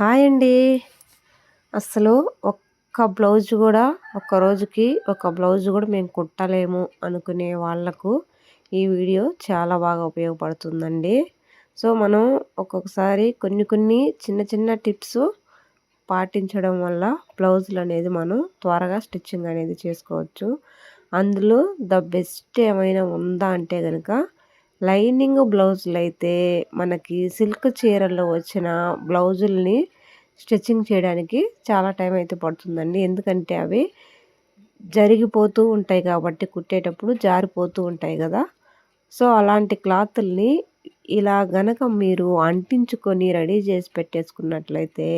Hi అండి. అసలు ఒక్క బ్లౌజ్ కూడా ఒక్క రోజుకి ఒక బ్లౌజ్ కూడా మేము కుట్టలేము అనుకునే వాళ్ళకు ఈ వీడియో చాలా బాగా ఉపయోగపడుతుందండి. సో మనం ఒక్కొక్కసారి కొన్ని కొన్ని చిన్న చిన్న టిప్స్ పాటించడం వల్ల బ్లౌజులు అనేది మనం త్వరగా స్టిచ్చింగ్ అనేది చేసుకోవచ్చు. అందులో ద బెస్ట్ ఏమైనా ఉందా అంటే కనుక లైనింగ్ బ్లౌజులు అయితే మనకి సిల్క్ చీరల్లో వచ్చిన బ్లౌజుల్ని స్టిచ్చింగ్ చేయడానికి చాలా టైం అయితే పడుతుందండి. ఎందుకంటే అవి జరిగిపోతూ ఉంటాయి కాబట్టి కుట్టేటప్పుడు జారిపోతూ ఉంటాయి కదా. సో అలాంటి క్లాతుల్ని ఇలా గనక మీరు అంటించుకొని రెడీ చేసి పెట్టేసుకున్నట్లయితే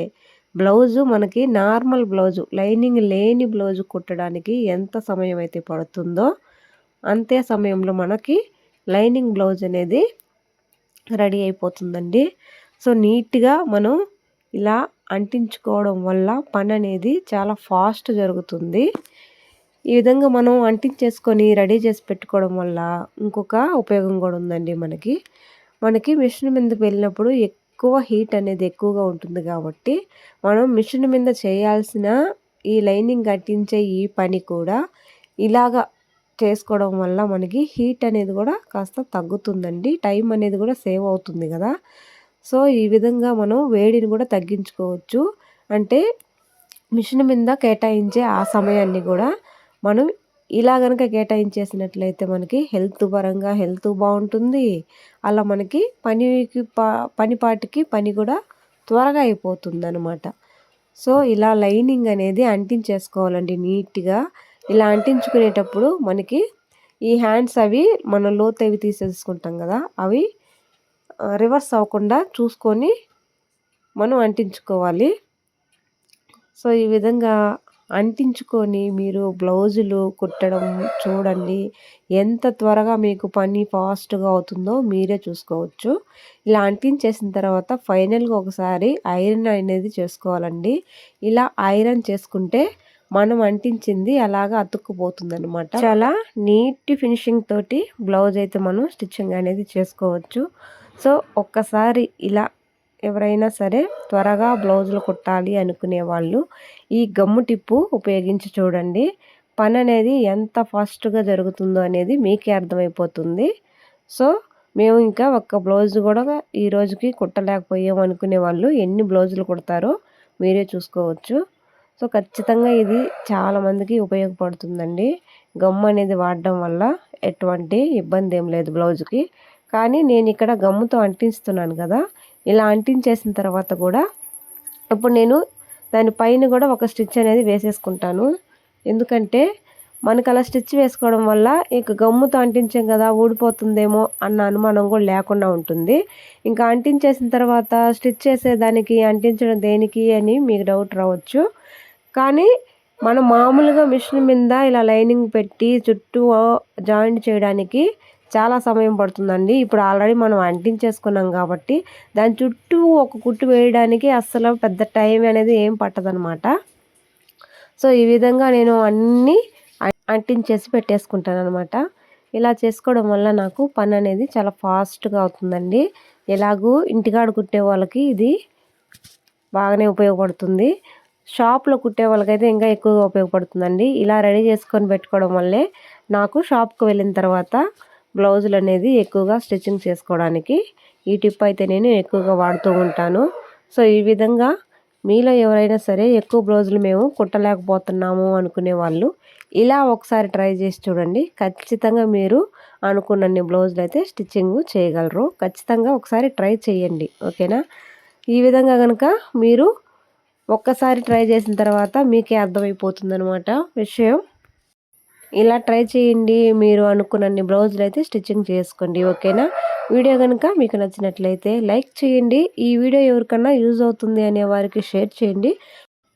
బ్లౌజు మనకి నార్మల్ బ్లౌజు లైనింగ్ లేని బ్లౌజు కుట్టడానికి ఎంత సమయం అయితే పడుతుందో అంతే సమయంలో మనకి లైనింగ్ బ్లౌజ్ అనేది రెడీ అయిపోతుందండి. సో నీట్గా మనం ఇలా అంటించుకోవడం వల్ల పని అనేది చాలా ఫాస్ట్ జరుగుతుంది. ఈ విధంగా మనం అంటించేసుకొని రెడీ చేసి పెట్టుకోవడం వల్ల ఇంకొక ఉపయోగం కూడా ఉందండి మనకి. మనకి మిషన్ మీదకి వెళ్ళినప్పుడు ఎక్కువ హీట్ అనేది ఎక్కువగా ఉంటుంది కాబట్టి మనం మిషన్ మీద చేయాల్సిన ఈ లైనింగ్ కట్టించే ఈ పని కూడా ఇలాగా చేసుకోవడం వల్ల మనకి హీట్ అనేది కూడా కాస్త తగ్గుతుందండి. టైం అనేది కూడా సేవ్ అవుతుంది కదా. సో ఈ విధంగా మనం వేడిని కూడా తగ్గించుకోవచ్చు. అంటే మిషన్ మీద కేటాయించే ఆ సమయాన్ని కూడా మనం ఇలా కనుక కేటాయించేసినట్లయితే మనకి హెల్త్ పరంగా హెల్త్ బాగుంటుంది. అలా మనకి పనికి పనిపాటికి పని కూడా త్వరగా అయిపోతుంది అనమాట సో ఇలా లైనింగ్ అనేది అంటించేసుకోవాలండి నీట్గా. ఇలా అంటించుకునేటప్పుడు మనకి ఈ హ్యాండ్స్ అవి మనం లోతవి తీసేసుకుంటాం కదా అవి రివర్స్ అవ్వకుండా చూసుకొని మనం అంటించుకోవాలి. సో ఈ విధంగా అంటించుకొని మీరు బ్లౌజులు కుట్టడం చూడండి. ఎంత త్వరగా మీకు పని ఫాస్ట్గా అవుతుందో మీరే చూసుకోవచ్చు. ఇలా అంటించేసిన తర్వాత ఫైనల్గా ఒకసారి ఐరన్ అనేది చేసుకోవాలండి. ఇలా ఐరన్ చేసుకుంటే మనం అంటించింది అలాగా అతుక్కుపోతుంది అనమాట చాలా నీట్ ఫినిషింగ్ తోటి బ్లౌజ్ అయితే మనం స్టిచ్చింగ్ అనేది చేసుకోవచ్చు. సో ఒక్కసారి ఇలా ఎవరైనా సరే త్వరగా బ్లౌజులు కుట్టాలి అనుకునే వాళ్ళు ఈ గమ్ము టిప్పు ఉపయోగించి చూడండి. పని అనేది ఎంత ఫాస్ట్గా జరుగుతుందో అనేది మీకే అర్థమైపోతుంది. సో మేము ఇంకా ఒక్క బ్లౌజ్ కూడా ఈ రోజుకి కుట్టలేకపోయాం అనుకునే వాళ్ళు ఎన్ని బ్లౌజులు కుడతారో మీరే చూసుకోవచ్చు. సో ఖచ్చితంగా ఇది చాలామందికి ఉపయోగపడుతుందండి. గమ్ము అనేది వాడడం వల్ల ఎటువంటి ఇబ్బంది ఏం లేదు బ్లౌజ్కి. కానీ నేను ఇక్కడ గమ్ముతో అంటిస్తున్నాను కదా ఇలా అంటించేసిన తర్వాత కూడా ఇప్పుడు నేను దానిపైన కూడా ఒక స్టిచ్ అనేది వేసేసుకుంటాను. ఎందుకంటే మనకు అలా స్టిచ్ వేసుకోవడం వల్ల ఇక గమ్ముతో అంటించాం కదా ఊడిపోతుందేమో అన్న అనుమానం కూడా లేకుండా ఉంటుంది. ఇంకా అంటించేసిన తర్వాత స్టిచ్ చేసేదానికి అంటించడం దేనికి అని మీకు డౌట్ రావచ్చు. కానీ మనం మామూలుగా మిషన్ మీద ఇలా లైనింగ్ పెట్టి చుట్టూ జాయింట్ చేయడానికి చాలా సమయం పడుతుందండి. ఇప్పుడు ఆల్రెడీ మనం అంటించేసుకున్నాం కాబట్టి దాని చుట్టూ ఒక కుట్టు వేయడానికి అస్సలు పెద్ద టైం అనేది ఏం పట్టదనమాట సో ఈ విధంగా నేను అన్నీ అంటించేసి పెట్టేసుకుంటాను అనమాట ఇలా చేసుకోవడం వల్ల నాకు పని అనేది చాలా ఫాస్ట్గా అవుతుందండి. ఎలాగూ ఇంటికాడ కుట్టే వాళ్ళకి ఇది బాగానే ఉపయోగపడుతుంది. షాప్లో కుట్టే వాళ్ళకైతే ఇంకా ఎక్కువగా ఉపయోగపడుతుందండి. ఇలా రెడీ చేసుకొని పెట్టుకోవడం వల్లే నాకు షాప్కి వెళ్ళిన తర్వాత బ్లౌజులు అనేది ఎక్కువగా స్టిచ్చింగ్ చేసుకోవడానికి ఈ టిప్ అయితే నేను ఎక్కువగా వాడుతూ ఉంటాను. సో ఈ విధంగా మీలో ఎవరైనా సరే ఎక్కువ బ్లౌజులు మేము కుట్టలేకపోతున్నాము అనుకునే వాళ్ళు ఇలా ఒకసారి ట్రై చేసి చూడండి. ఖచ్చితంగా మీరు అనుకున్నన్ని బ్లౌజులు అయితే స్టిచ్చింగ్ చేయగలరు. ఖచ్చితంగా ఒకసారి ట్రై చేయండి. ఓకేనా? ఈ విధంగా కనుక మీరు ఒక్కసారి ట్రై చేసిన తర్వాత మీకే అర్థమైపోతుంది అనమాట విషయం. ఇలా ట్రై చేయండి మీరు అనుకున్నన్ని బ్లౌజులు అయితే స్టిచ్చింగ్ చేసుకోండి ఓకేనా? వీడియో కనుక మీకు నచ్చినట్లయితే లైక్ చేయండి ఈ వీడియో ఎవరికన్నా యూజ్ అవుతుంది అనే వారికి షేర్ చేయండి.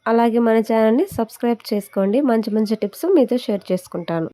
అలాగే మన ఛానల్ని సబ్స్క్రైబ్ చేసుకోండి మంచి మంచి టిప్స్ మీతో షేర్ చేసుకుంటాను.